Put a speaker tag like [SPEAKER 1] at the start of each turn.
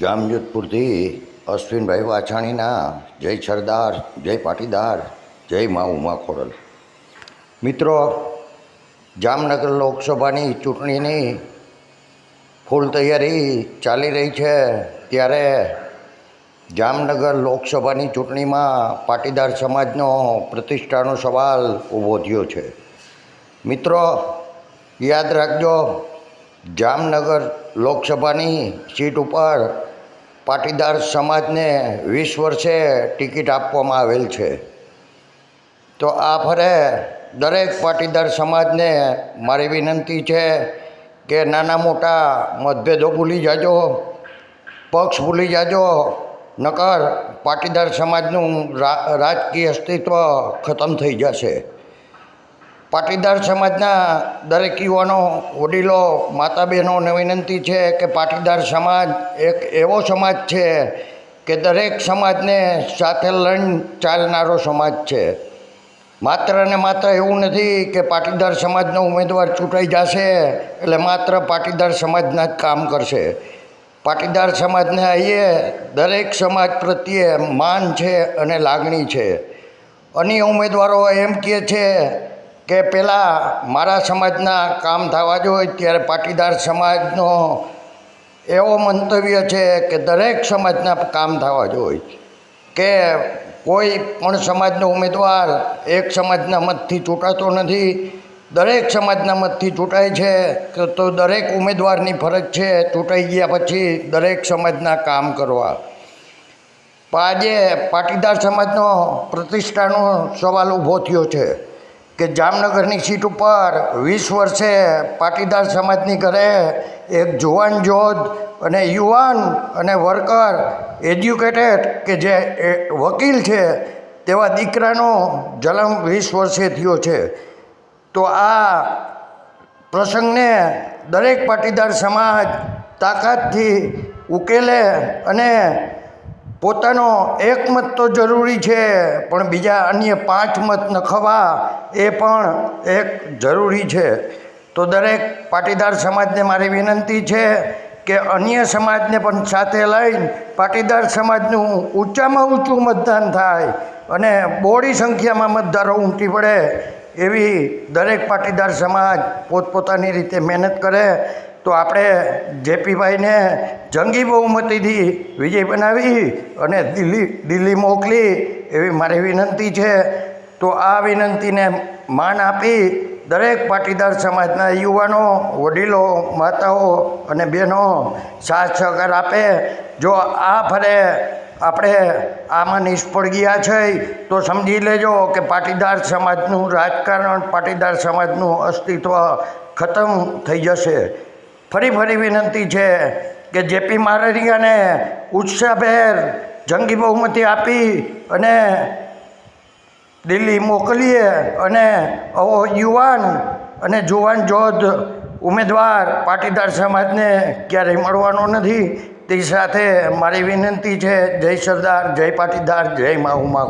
[SPEAKER 1] જામજોધપુરથી અશ્વિનભાઈ વાછાણીના, જય સરદાર, જય પાટીદાર, જય મા ઉમા ખોડલ મિત્રો, જામનગર લોકસભાની ચૂંટણીની ફૂલ તૈયારી ચાલી રહી છે. ત્યારે જામનગર લોકસભાની ચૂંટણીમાં પાટીદાર સમાજનો પ્રતિષ્ઠાનો સવાલ ઊભો થયો છે. મિત્રો, યાદ રાખજો જામનગર લોકસભાની સીટ ઉપર પાટીદાર સમાજને વીસ વર્ષે ટિકિટ આપવામાં આવેલ છે. તો આ ફરે દરેક પાટીદાર સમાજને મારી વિનંતી છે કે નાના મોટા મતભેદો ભૂલી જાજો, પક્ષ ભૂલી જાજો, નકર પાટીદાર સમાજનું રાજકીય અસ્તિત્વ ખતમ થઈ જશે. પાટીદાર સમાજના દરેક યુવાનો, વડીલો માતા બહેનોને વિનંતી છે કે પાટીદાર સમાજ એક એવો સમાજ છે કે દરેક સમાજને સાથે લઈને ચાલનારો સમાજ છે. માત્ર ને માત્ર એવું નથી કે પાટીદાર સમાજનો ઉમેદવાર ચૂંટાઈ જશે એટલે માત્ર પાટીદાર સમાજના જ કામ કરશે. પાટીદાર સમાજને અહીંયા દરેક સમાજ પ્રત્યે માન છે અને લાગણી છે. અન્ય ઉમેદવારો એમ કહે છે કે પહેલાં મારા સમાજના કામ થવા જોઈએ ત્યારે પાટીદાર સમાજનો એવો મંતવ્ય છે કે દરેક સમાજના કામ થવા જોઈએ કે કોઈ પણ સમાજનો ઉમેદવાર એક સમાજના મતથી ચૂંટાતો નથી, દરેક સમાજના મતથી ચૂંટાય છે, તો દરેક ઉમેદવારની ફરજ છે ચૂંટાઈ ગયા પછી દરેક સમાજના કામ કરવા. આજે પાટીદાર સમાજનો પ્રતિષ્ઠાનો સવાલ ઊભો થયો છે. કે જામનગરની સીટ ઉપર વીસ વર્ષે પાટીદાર સમાજની ઘરે એક જુવાન જોધ અને યુવાન અને વર્કર, એજ્યુકેટેડ કે જે વકીલ છે, તેવા દીકરાનો જન્મ વીસ વર્ષે થયો છે. તો આ પ્રસંગને દરેક પાટીદાર સમાજ તાકાતથી ઉકેલે અને પોતાનો એક મત તો જરૂરી છે, પણ બીજા અન્ય પાંચ મત નખવા એ પણ એક જરૂરી છે. તો દરેક પાટીદાર સમાજને મારી વિનંતી છે કે અન્ય સમાજને પણ સાથે લઈને પાટીદાર સમાજનું ઊંચામાં ઊંચું મતદાન થાય અને બોડી સંખ્યામાં મતદારો ઉમટી પડે એવી દરેક પાટીદાર સમાજ પોતપોતાની રીતે મહેનત કરે તો આપણે જેપીભાઈને જંગી બહુમતીથી વિજય બનાવી અને દિલ્હી દિલ્હી મોકલી એવી મારી વિનંતી છે. તો આ વિનંતીને માન આપી દરેક પાટીદાર સમાજના યુવાનો, વડીલો, માતાઓ અને બહેનો સાથ સહકાર આપે. જો આ ફરે આપણે આમાં નિષ્ફળ ગયા છે, તો સમજી લેજો કે પાટીદાર સમાજનું રાજકારણ, પાટીદાર સમાજનું અસ્તિત્વ ખતમ થઈ જશે. ફરી ફરી વિનંતી છે કે જેપી મારડિયાને ઉત્સાહભેર જંગી બહુમતી આપી અને દિલ્હી મોકલીએ અને આવો યુવાન અને જુવાન જોધ ઉમેદવાર પાટીદાર સમાજને ક્યારેય મળવાનો નથી. તે સાથે મારી વિનંતી છે, જય સરદાર, જય પાટીદાર, જય મા ઉમા